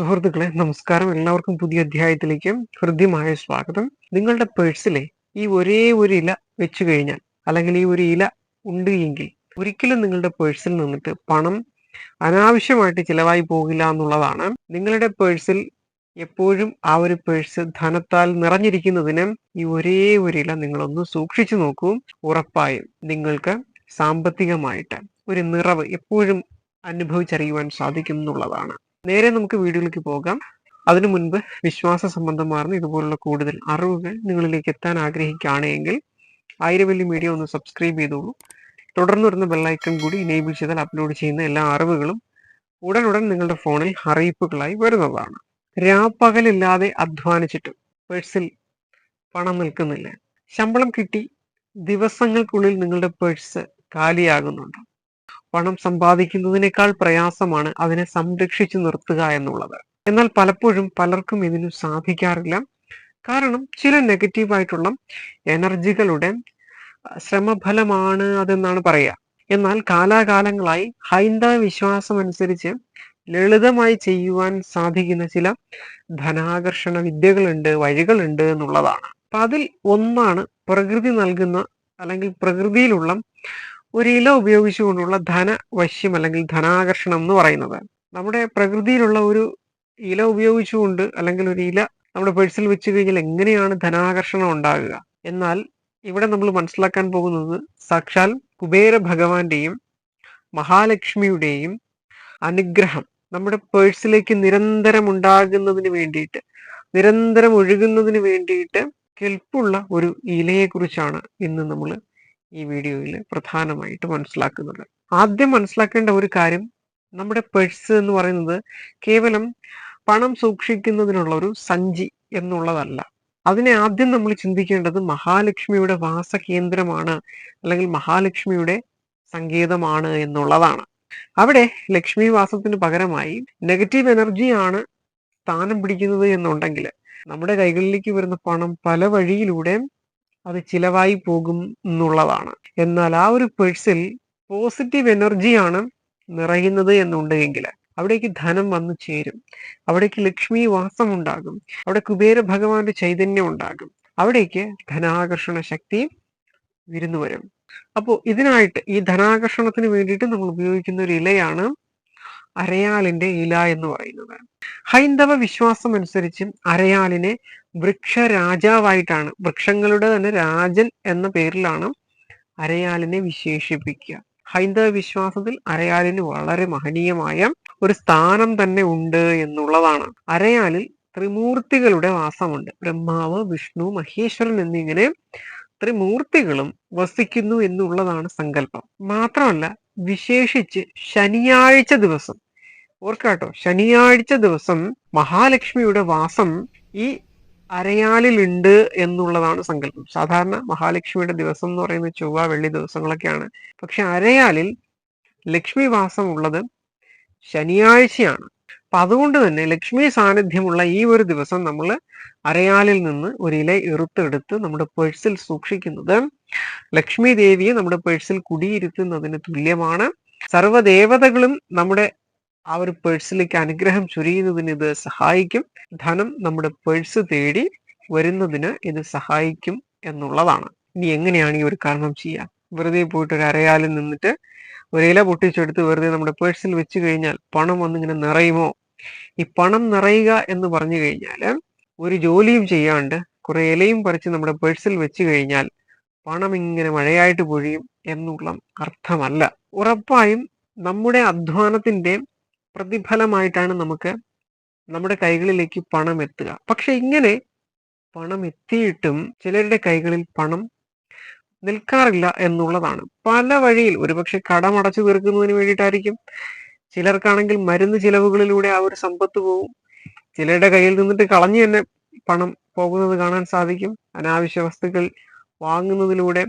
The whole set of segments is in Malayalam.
സുഹൃത്തുക്കളെ നമസ്കാരം. എല്ലാവർക്കും പുതിയ അധ്യായത്തിലേക്ക് ഹൃദ്യമായ സ്വാഗതം. നിങ്ങളുടെ പേഴ്സിലെ ഈ ഒരേ ഒരു ഇല വെച്ചു കഴിഞ്ഞാൽ അല്ലെങ്കിൽ ഈ ഒരു ഇല ഉണ്ട് എങ്കിൽ ഒരിക്കലും നിങ്ങളുടെ പേഴ്സിൽ നിന്നിട്ട് പണം അനാവശ്യമായിട്ട് ചിലവായി പോകില്ല എന്നുള്ളതാണ്. നിങ്ങളുടെ പേഴ്സിൽ എപ്പോഴും ആ ഒരു പേഴ്സ് ധനത്താൽ നിറഞ്ഞിരിക്കുന്നതിന് ഈ ഒരേ ഒരു ഇല നിങ്ങളൊന്ന് സൂക്ഷിച്ചു നോക്കൂ. ഉറപ്പായും നിങ്ങൾക്ക് സാമ്പത്തികമായിട്ട് ഒരു നിറവ് എപ്പോഴും അനുഭവിച്ചറിയുവാൻ സാധിക്കും എന്നുള്ളതാണ്. നേരെ നമുക്ക് വീഡിയോയിലേക്ക് പോകാം. അതിനു മുൻപ് വിശ്വാസ സംബന്ധമാർന്ന ഇതുപോലുള്ള കൂടുതൽ അറിവുകൾ നിങ്ങളിലേക്ക് എത്താൻ ആഗ്രഹിക്കുകയാണെങ്കിൽ ആയിരവല്ലി മീഡിയ ഒന്ന് സബ്സ്ക്രൈബ് ചെയ്തോളൂ. തുടർന്ന് വരുന്ന ബെല്ലൈക്കൺ കൂടി ഇനേബിൾ ചെയ്താൽ അപ്ലോഡ് ചെയ്യുന്ന എല്ലാ അറിവുകളും ഉടനുടൻ നിങ്ങളുടെ ഫോണിൽ അറിയിപ്പുകളായി വരുന്നതാണ്. രാപ്പകലില്ലാതെ അധ്വാനിച്ചിട്ട് പേഴ്സിൽ പണം നിൽക്കുന്നില്ല. ശമ്പളം കിട്ടി ദിവസങ്ങൾക്കുള്ളിൽ നിങ്ങളുടെ പേഴ്സ് കാലിയാകുന്നുണ്ട്. പണം സമ്പാദിക്കുന്നതിനേക്കാൾ പ്രയാസമാണ് അതിനെ സംരക്ഷിച്ചു നിർത്തുക എന്നുള്ളത്. എന്നാൽ പലപ്പോഴും പലർക്കും ഇതിനു സാധിക്കാറില്ല. കാരണം ചില നെഗറ്റീവായിട്ടുള്ള എനർജികളുടെ ശ്രമഫലമാണ് അതെന്നാണ് പറയുക. എന്നാൽ കാലാകാലങ്ങളായി ഹൈന്ദവ വിശ്വാസം അനുസരിച്ച് ലളിതമായി ചെയ്യുവാൻ സാധിക്കുന്ന ചില ധനാകർഷണ വിദ്യകളുണ്ട് വഴികളുണ്ട് എന്നുള്ളതാണ്. അപ്പൊ അതിൽ ഒന്നാണ് പ്രകൃതി നൽകുന്ന അല്ലെങ്കിൽ പ്രകൃതിയിലുള്ള ഒരു ഇല ഉപയോഗിച്ചുകൊണ്ടുള്ള ധനവശ്യം അല്ലെങ്കിൽ ധനാകർഷണം എന്ന് പറയുന്നത്. നമ്മുടെ പ്രകൃതിയിലുള്ള ഒരു ഇല ഉപയോഗിച്ചുകൊണ്ട് അല്ലെങ്കിൽ ഒരു ഇല നമ്മുടെ പേഴ്സിൽ വെച്ച് കഴിഞ്ഞാൽ എങ്ങനെയാണ് ധനാകർഷണം ഉണ്ടാകുക? എന്നാൽ ഇവിടെ നമ്മൾ മനസ്സിലാക്കാൻ പോകുന്നത് സാക്ഷാൽ കുബേര ഭഗവാന്റെയും മഹാലക്ഷ്മിയുടെയും അനുഗ്രഹം. നമ്മുടെ പേഴ്സിലേക്ക് നിരന്തരം ഉണ്ടാകുന്നതിന് വേണ്ടിയിട്ട് നിരന്തരം ഒഴുകുന്നതിന് വേണ്ടിയിട്ട് കെൽപ്പുള്ള ഒരു ഇലയെക്കുറിച്ചാണ് ഇന്ന് നമ്മൾ ഈ വീഡിയോയിൽ പ്രധാനമായിട്ട് മനസ്സിലാക്കുന്നത്. ആദ്യം മനസ്സിലാക്കേണ്ട ഒരു കാര്യം നമ്മുടെ പേഴ്സ് എന്ന് പറയുന്നത് കേവലം പണം സൂക്ഷിക്കുന്നതിനുള്ള ഒരു സഞ്ചി എന്നുള്ളതല്ല. അതിനെ ആദ്യം നമ്മൾ ചിന്തിക്കേണ്ടത് മഹാലക്ഷ്മിയുടെ വാസകേന്ദ്രമാണ് അല്ലെങ്കിൽ മഹാലക്ഷ്മിയുടെ സങ്കേതമാണ് എന്നുള്ളതാണ്. അവിടെ ലക്ഷ്മി വാസത്തിന് പകരമായി നെഗറ്റീവ് എനർജിയാണ് സ്ഥാനം പിടിക്കുന്നത് എന്നുണ്ടെങ്കിൽ നമ്മുടെ കൈകളിലേക്ക് വരുന്ന പണം പല വഴിയിലൂടെ അത് ചിലവായി പോകും എന്നുള്ളതാണ്. എന്നാൽ ആ ഒരു പേഴ്സിൽ പോസിറ്റീവ് എനർജിയാണ് നിറയുന്നത് എന്നുണ്ടെങ്കിൽ അവിടേക്ക് ധനം വന്നു ചേരും. അവിടേക്ക് ലക്ഷ്മി വാസം ഉണ്ടാകും. അവിടെ കുബേര ഭഗവാന്റെ ചൈതന്യം ഉണ്ടാകും. അവിടേക്ക് ധനാകർഷണ ശക്തി വിരുന്നു വരും. അപ്പോൾ ഇതിനായിട്ട് ഈ ധനാകർഷണത്തിന് വേണ്ടിയിട്ട് നമ്മൾ ഉപയോഗിക്കുന്ന ഒരു ഇലയാണ് അരയാലിന്റെ ഇല എന്ന് പറയുന്നത്. ഹൈന്ദവ വിശ്വാസം അനുസരിച്ച് അരയാലിനെ വൃക്ഷരാജാവായിട്ടാണ് വൃക്ഷങ്ങളുടെ തന്നെ രാജൻ എന്ന പേരിലാണ് അരയാലിനെ വിശേഷിപ്പിക്കുക. ഹൈന്ദവ വിശ്വാസത്തിൽ അരയാലിന് വളരെ മഹനീയമായ ഒരു സ്ഥാനം തന്നെ ഉണ്ട് എന്നുള്ളതാണ്. അരയാലിൽ ത്രിമൂർത്തികളുടെ വാസമുണ്ട്. ബ്രഹ്മാവ് വിഷ്ണു മഹേശ്വരൻ എന്നിങ്ങനെ ത്രിമൂർത്തികളും വസിക്കുന്നു എന്നുള്ളതാണ് സങ്കല്പം. മാത്രമല്ല വിശേഷിച്ച് ശനിയാഴ്ച ദിവസം ഓർക്കാട്ടോ. ശനിയാഴ്ച ദിവസം മഹാലക്ഷ്മിയുടെ വാസം ഈ അരയാലിലുണ്ട് എന്നുള്ളതാണ് സങ്കല്പം. സാധാരണ മഹാലക്ഷ്മിയുടെ ദിവസം എന്ന് പറയുന്നത് ചൊവ്വ വെള്ളി ദിവസങ്ങളൊക്കെയാണ്. പക്ഷെ അരയാലിൽ ലക്ഷ്മി വാസം ഉള്ളത് ശനിയാഴ്ചയാണ്. അപ്പൊ അതുകൊണ്ട് തന്നെ ലക്ഷ്മി സാന്നിധ്യമുള്ള ഈ ഒരു ദിവസം നമ്മൾ അരയാലിൽ നിന്ന് ഒരു ഇല എറുത്തെടുത്ത് നമ്മുടെ പേഴ്സിൽ സൂക്ഷിക്കുന്നത്. ലക്ഷ്മി ദേവിയെ നമ്മുടെ പേഴ്സിൽ കുടിയിരുത്തുന്നതിന് തുല്യമാണ്. സർവദേവതകളും നമ്മുടെ ആ ഒരു പേഴ്സിലേക്ക് അനുഗ്രഹം ചുരിയുന്നതിന് ഇത് സഹായിക്കും. ധനം നമ്മുടെ പേഴ്സ് തേടി വരുന്നതിന് ഇത് സഹായിക്കും എന്നുള്ളതാണ്. ഇനി എങ്ങനെയാണ് ഈ ഒരു കർമ്മം ചെയ്യുക വെറുതെ പോയിട്ട് ഒരു അരയാലിൽ നിന്നിട്ട് ഒരു ഇല പൊട്ടിച്ചെടുത്ത് വെറുതെ നമ്മുടെ പേഴ്സിൽ വെച്ച് കഴിഞ്ഞാൽ പണം വന്നിങ്ങനെ നിറയുമോ? ഈ പണം നിറയുക എന്ന് പറഞ്ഞു കഴിഞ്ഞാൽ ഒരു ജോലിയും ചെയ്യാണ്ട് കുറെ ഇലയും പറിച്ച് നമ്മുടെ പേഴ്സിൽ വെച്ച് കഴിഞ്ഞാൽ പണം ഇങ്ങനെ മഴയായിട്ട് പൊഴിയും എന്നുള്ള അർത്ഥമല്ല. ഉറപ്പായും നമ്മുടെ അധ്വാനത്തിന്റെ പ്രതിഫലമായിട്ടാണ് നമുക്ക് നമ്മുടെ കൈകളിലേക്ക് പണം എത്തുക. പക്ഷെ ഇങ്ങനെ പണം എത്തിയിട്ടും ചിലരുടെ കൈകളിൽ പണം നിൽക്കാറില്ല എന്നുള്ളതാണ്. പല വഴിയിൽ ഒരുപക്ഷെ കടമടച്ചു തീർക്കുന്നതിന് വേണ്ടിയിട്ടായിരിക്കും. ചിലർക്കാണെങ്കിൽ മരുന്ന് ചിലവുകളിലൂടെ ആ ഒരു സമ്പത്ത് പോകും ചിലരുടെ കയ്യിൽ നിന്നിട്ട് കളഞ്ഞു തന്നെ പണം പോകുന്നത് കാണാൻ സാധിക്കും. അനാവശ്യ വസ്തുക്കൾ വാങ്ങുന്നതിലൂടെ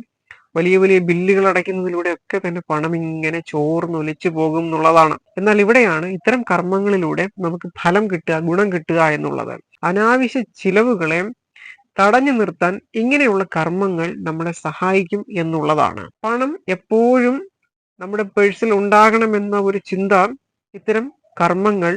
വലിയ വലിയ ബില്ലുകൾ അടയ്ക്കുന്നതിലൂടെ ഒക്കെ തന്നെ പണം ഇങ്ങനെ ചോർന്നൊലിച്ചു പോകും എന്നുള്ളതാണ്. എന്നാൽ ഇവിടെയാണ് ഇത്തരം കർമ്മങ്ങളിലൂടെ നമുക്ക് ഫലം കിട്ടുക ഗുണം കിട്ടുക എന്നുള്ളത്. അനാവശ്യ ചിലവുകളെ തടഞ്ഞു നിർത്താൻ ഇങ്ങനെയുള്ള കർമ്മങ്ങൾ നമ്മളെ സഹായിക്കും എന്നുള്ളതാണ്. പണം എപ്പോഴും നമ്മുടെ പേഴ്സിൽ ഉണ്ടാകണമെന്ന ഒരു ചിന്ത ഇത്തരം കർമ്മങ്ങൾ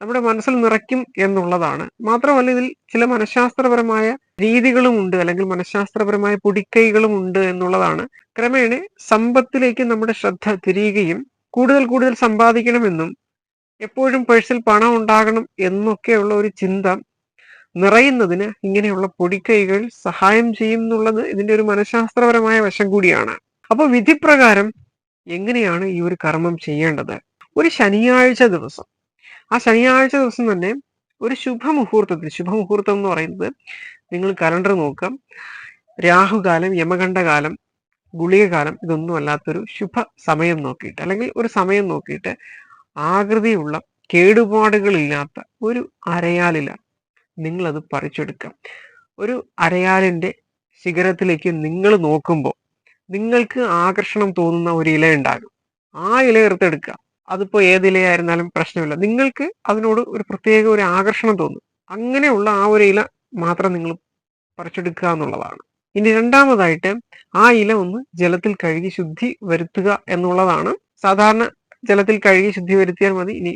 നമ്മുടെ മനസ്സിൽ നിറയ്ക്കും എന്നുള്ളതാണ്. മാത്രമല്ല ഇതിൽ ചില മനഃശാസ്ത്രപരമായ രീതികളും ഉണ്ട് അല്ലെങ്കിൽ മനഃശാസ്ത്രപരമായ പൊടിക്കൈകളും ഉണ്ട് എന്നുള്ളതാണ്. ക്രമേണ സമ്പത്തിലേക്ക് നമ്മുടെ ശ്രദ്ധ തിരിയുകയും കൂടുതൽ കൂടുതൽ സമ്പാദിക്കണമെന്നും എപ്പോഴും പേഴ്സിൽ പണം ഉണ്ടാകണം എന്നൊക്കെയുള്ള ഒരു ചിന്ത നിറയുന്നതിന് ഇങ്ങനെയുള്ള പൊടിക്കൈകൾ സഹായം ചെയ്യും എന്നുള്ളത് ഇതിന്റെ ഒരു മനഃശാസ്ത്രപരമായ വശം കൂടിയാണ്. അപ്പൊ വിധിപ്രകാരം എങ്ങനെയാണ് ഈ ഒരു കർമ്മം ചെയ്യേണ്ടത്? ഒരു ശനിയാഴ്ച ദിവസം. ആ ശനിയാഴ്ച ദിവസം തന്നെ ഒരു ശുഭമുഹൂർത്തത്തിൽ ശുഭമുഹൂർത്തം എന്ന് പറയുന്നത് നിങ്ങൾ കലണ്ടർ നോക്കാം. രാഹുകാലം യമകണ്ഠകാലം ഗുളികകാലം ഇതൊന്നും അല്ലാത്തൊരു ശുഭ സമയം നോക്കിയിട്ട് അല്ലെങ്കിൽ ഒരു സമയം നോക്കിയിട്ട് ആകൃതിയുള്ള കേടുപാടുകളില്ലാത്ത ഒരു അരയാലില നിങ്ങളത് പറിച്ചെടുക്കാം. ഒരു അരയാലിന്റെ ശിഖരത്തിലേക്ക് നിങ്ങൾ നോക്കുമ്പോൾ നിങ്ങൾക്ക് ആകർഷണം തോന്നുന്ന ഒരു ഇല ഉണ്ടാകും. ആ ഇല എടുത്തെടുക്കുക. അതിപ്പോ ഏത് ഇലയായിരുന്നാലും പ്രശ്നമില്ല. നിങ്ങൾക്ക് അതിനോട് ഒരു പ്രത്യേക ഒരു ആകർഷണം തോന്നും. അങ്ങനെയുള്ള ആ ഒരു ഇല മാത്രം നിങ്ങൾ പറിച്ചെടുക്കുക എന്നുള്ളതാണ്. ഇനി രണ്ടാമതായിട്ട് ആ ഇല ഒന്ന് ജലത്തിൽ കഴുകി ശുദ്ധി വരുത്തുക എന്നുള്ളതാണ്. സാധാരണ ജലത്തിൽ കഴുകി ശുദ്ധി വരുത്തിയാൽ മതി. ഇനി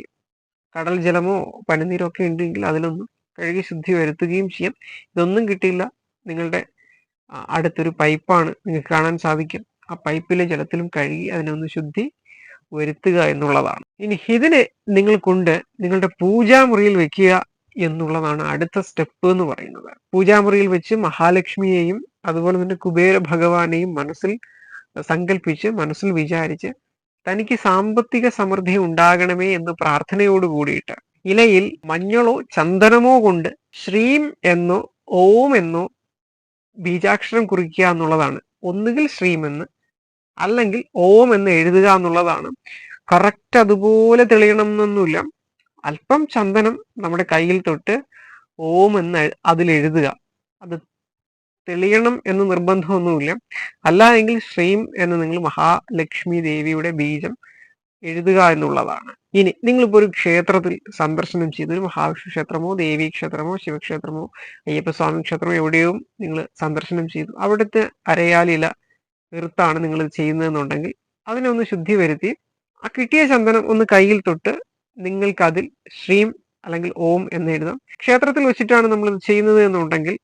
കടൽ ജലമോ പനിനീരോ ഒക്കെ ഉണ്ടെങ്കിൽ അതിലൊന്ന് കഴുകി ശുദ്ധി വരുത്തുകയും ചെയ്യാം. ഇതൊന്നും കിട്ടിയില്ല. നിങ്ങളുടെ അടുത്തൊരു പൈപ്പാണ് നിങ്ങൾക്ക് കാണാൻ സാധിക്കും. ആ പൈപ്പിലെ ജലത്തിലും കഴുകി അതിനൊന്ന് ശുദ്ധി വരുത്തുക എന്നുള്ളതാണ്. ഇനി ഇതിനെ നിങ്ങൾ കൊണ്ട് നിങ്ങളുടെ പൂജാമുറിയിൽ വെക്കുക എന്നുള്ളതാണ് അടുത്ത സ്റ്റെപ്പ് എന്ന് പറയുന്നത്. പൂജാമുറിയിൽ വെച്ച് മഹാലക്ഷ്മിയെയും അതുപോലെ തന്നെ കുബേര ഭഗവാനെയും മനസ്സിൽ സങ്കല്പിച്ച് മനസ്സിൽ വിചാരിച്ച് തനിക്ക് സാമ്പത്തിക സമൃദ്ധി ഉണ്ടാകണമേ എന്ന് പ്രാർത്ഥനയോട് കൂടിയിട്ട് ഇലയിൽ മഞ്ഞളോ ചന്ദനമോ കൊണ്ട് ശ്രീം എന്നോ ഓം എന്നോ ബീജാക്ഷരം കുറിക്കുക എന്നുള്ളതാണ്. ഒന്നുകിൽ ശ്രീം എന്ന് അല്ലെങ്കിൽ ഓം എന്ന് എഴുതുക എന്നുള്ളതാണ്. കറക്റ്റ് അതുപോലെ തെളിയണം എന്നൊന്നുമില്ല അല്പം ചന്ദനം നമ്മുടെ കയ്യിൽ തൊട്ട് ഓം എന്ന് അതിൽ എഴുതുക. അത് തെളിയണം എന്ന് നിർബന്ധമൊന്നുമില്ല. അല്ല എങ്കിൽ ശ്രീം എന്ന് നിങ്ങൾ മഹാലക്ഷ്മി ദേവിയുടെ ബീജം എഴുതുക എന്നുള്ളതാണ്. ഇനി നിങ്ങളിപ്പോ ഒരു ക്ഷേത്രത്തിൽ സന്ദർശനം ചെയ്ത് ഒരു മഹാവിഷ്ണു ക്ഷേത്രമോ ദേവീ ക്ഷേത്രമോ ശിവക്ഷേത്രമോ അയ്യപ്പസ്വാമി ക്ഷേത്രമോ എവിടെയും നിങ്ങൾ സന്ദർശനം ചെയ്തു. അവിടുത്തെ അരയാലില തീർത്താണ് നിങ്ങൾ ചെയ്യുന്നതെന്നുണ്ടെങ്കിൽ അതിനെ ഒന്ന് ശുദ്ധി വരുത്തി ആ കിട്ടിയ ചന്ദനം ഒന്ന് കയ്യിൽ തൊട്ട് നിങ്ങൾക്ക് അതിൽ ശ്രീം അല്ലെങ്കിൽ ഓം എന്ന് എഴുതാം. ക്ഷേത്രത്തിൽ വെച്ചിട്ടാണ് നമ്മൾ ഇത് ചെയ്യുന്നത് എന്നുണ്ടെങ്കിൽ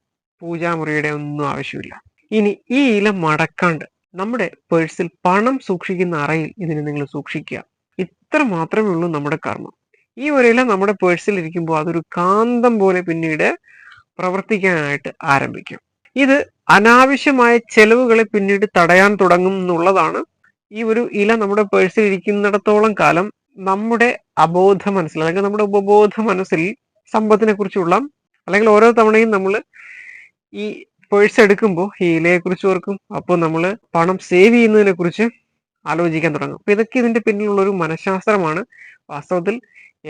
പൂജാമുറിയുടെ ഒന്നും ആവശ്യമില്ല. ഇനി ഈ ഇല മടക്കാണ്ട് നമ്മുടെ പേഴ്സിൽ പണം സൂക്ഷിക്കുന്ന അറയിൽ ഇതിനെ നിങ്ങൾ സൂക്ഷിക്കുക. ഇത്ര മാത്രമേ ഉള്ളൂ നമ്മുടെ കർമ്മം. ഈ ഒരു ഇല നമ്മുടെ പേഴ്സിൽ ഇരിക്കുമ്പോൾ അതൊരു കാന്തം പോലെ പിന്നീട് പ്രവർത്തിക്കാനായിട്ട് ആരംഭിക്കും. ഇത് അനാവശ്യമായ ചെലവുകളെ പിന്നീട് തടയാൻ തുടങ്ങും എന്നുള്ളതാണ് ഈ ഒരു ഇല നമ്മുടെ പേഴ്സിൽ ഇരിക്കുന്നിടത്തോളം കാലം നമ്മുടെ അബോധ മനസ്സിൽ അല്ലെങ്കിൽ നമ്മുടെ ഉപബോധ മനസ്സിൽ സമ്പത്തിനെ കുറിച്ചുള്ള അല്ലെങ്കിൽ ഓരോ തവണയും നമ്മൾ ഈ പേഴ്സ് എടുക്കുമ്പോൾ ഈ ഇലയെ കുറിച്ച് ഓർക്കും. അപ്പോൾ നമ്മൾ പണം സേവ് ചെയ്യുന്നതിനെ കുറിച്ച് ആലോചിക്കാൻ തുടങ്ങും. അപ്പൊ ഇതൊക്കെ ഇതിന്റെ പിന്നിലുള്ള ഒരു മനഃശാസ്ത്രമാണ്. വാസ്തവത്തിൽ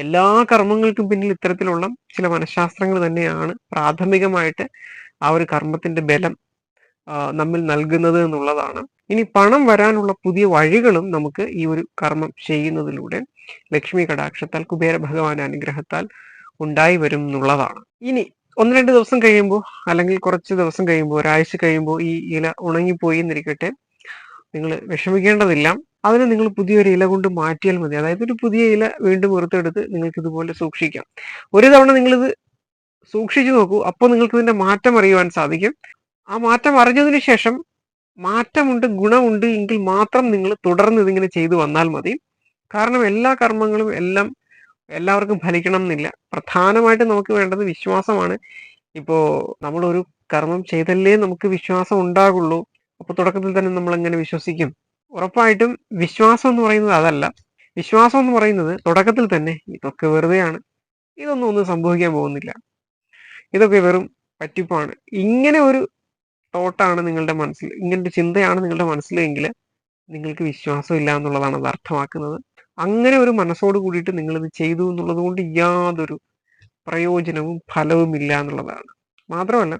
എല്ലാ കർമ്മങ്ങൾക്കും പിന്നിൽ ഇത്തരത്തിലുള്ള ചില മനഃശാസ്ത്രങ്ങൾ തന്നെയാണ് പ്രാഥമികമായിട്ട് ആ ഒരു കർമ്മത്തിന്റെ ബലം. നമ്മിൽ നൽകുന്നത് എന്നുള്ളതാണ്. ഇനി പണം വരാനുള്ള പുതിയ വഴികളും നമുക്ക് ഈ ഒരു കർമ്മം ചെയ്യുന്നതിലൂടെ ലക്ഷ്മി കടാക്ഷത്താൽ കുബേര ഭഗവാന്റെ അനുഗ്രഹത്താൽ ഉണ്ടായി വരും എന്നുള്ളതാണ്. ഇനി ഒന്ന് രണ്ട് ദിവസം കഴിയുമ്പോൾ അല്ലെങ്കിൽ കുറച്ച് ദിവസം കഴിയുമ്പോൾ ഒരാഴ്ച കഴിയുമ്പോൾ ഈ ഇല ഉണങ്ങിപ്പോയി എന്നിരിക്കട്ടെ നിങ്ങൾ വിഷമിക്കേണ്ടതില്ല. അതിനെ നിങ്ങൾ പുതിയൊരു ഇല കൊണ്ട് മാറ്റിയാൽ മതി. അതായത് ഒരു പുതിയ ഇല വീണ്ടും പുറത്തെടുത്ത് നിങ്ങൾക്ക് ഇതുപോലെ സൂക്ഷിക്കാം. ഒരു തവണ നിങ്ങളിത് സൂക്ഷിച്ചു നോക്കൂ. അപ്പോൾ നിങ്ങൾക്ക് ഇതിന്റെ മാറ്റം അറിയുവാൻ സാധിക്കും. ആ മാറ്റം അറിഞ്ഞതിന് ശേഷം മാറ്റമുണ്ട് ഗുണമുണ്ട് എങ്കിൽ മാത്രം നിങ്ങൾ തുടർന്ന് ഇതിങ്ങനെ ചെയ്തു വന്നാൽ മതി. കാരണം എല്ലാ കർമ്മങ്ങളും എല്ലാം എല്ലാവർക്കും ഫലിക്കണം എന്നില്ല. പ്രധാനമായിട്ട് നമുക്ക് വേണ്ടത് വിശ്വാസമാണ്. ഇപ്പോൾ നമ്മളൊരു കർമ്മം ചെയ്തല്ലേ നമുക്ക് വിശ്വാസം ഉണ്ടാകുള്ളൂ. അപ്പൊ തുടക്കത്തിൽ തന്നെ നമ്മൾ എങ്ങനെ വിശ്വസിക്കും? ഉറപ്പായിട്ടും വിശ്വാസം എന്ന് പറയുന്നത് അതല്ല. വിശ്വാസം എന്ന് പറയുന്നത് തുടക്കത്തിൽ തന്നെ ഇതൊക്കെ വെറുതെയാണ്. ഇതൊന്നും ഒന്നും സംഭവിക്കാൻ പോകുന്നില്ല. ഇതൊക്കെ വെറും പറ്റിപ്പാണ്. ഇങ്ങനെ ഒരു തോട്ടാണ് നിങ്ങളുടെ മനസ്സിൽ ഇങ്ങനൊരു ചിന്തയാണ് നിങ്ങളുടെ മനസ്സിലെങ്കിൽ നിങ്ങൾക്ക് വിശ്വാസം ഇല്ല എന്നുള്ളതാണ് അത് അർത്ഥമാക്കുന്നത്. അങ്ങനെ ഒരു മനസ്സോട് കൂടിയിട്ട് നിങ്ങൾ ഇത് ചെയ്തു എന്നുള്ളത് കൊണ്ട് യാതൊരു പ്രയോജനവും ഫലവും ഇല്ല എന്നുള്ളതാണ്. മാത്രമല്ല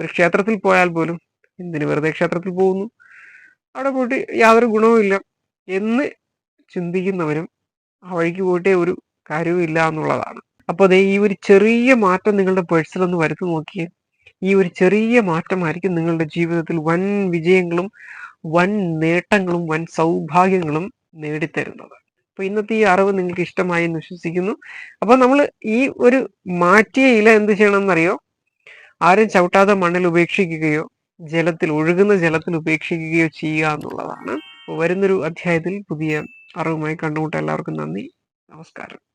ഒരു ക്ഷേത്രത്തിൽ പോയാൽ പോലും എന്തിനു വെറുതെ ക്ഷേത്രത്തിൽ പോകുന്നു? അവിടെ പോയിട്ട് യാതൊരു ഗുണവും ഇല്ല എന്ന് ചിന്തിക്കുന്നവരും ആ വഴിക്ക് പോയിട്ടേ ഒരു കാര്യവും ഇല്ല എന്നുള്ളതാണ്. അപ്പോൾ അതേ ഈ ഒരു ചെറിയ മാറ്റം നിങ്ങളുടെ പേഴ്സണൽ ഒന്ന് വരുത്തി നോക്കിയേ. ഈ ഒരു ചെറിയ മാറ്റമായിരിക്കും നിങ്ങളുടെ ജീവിതത്തിൽ വൻ വിജയങ്ങളും വൻ നേട്ടങ്ങളും വൻ സൗഭാഗ്യങ്ങളും നേടിത്തരുന്നത്. അപ്പൊ ഇന്നത്തെ ഈ അറിവ് നിങ്ങൾക്ക് ഇഷ്ടമായി എന്ന് വിശ്വസിക്കുന്നു. അപ്പൊ നമ്മൾ ഈ ഒരു മാറ്റിയ ഇല എന്ത് ചെയ്യണം എന്നറിയോ ആരും ചവിട്ടാതെ മണ്ണിൽ ഉപേക്ഷിക്കുകയോ ജലത്തിൽ ഒഴുകുന്ന ജലത്തിൽ ഉപേക്ഷിക്കുകയോ ചെയ്യുക എന്നുള്ളതാണ്. വരുന്നൊരു അധ്യായത്തിൽ പുതിയ അറിവുമായി കണ്ടുമുട്ട എല്ലാവർക്കും നന്ദി. നമസ്കാരം.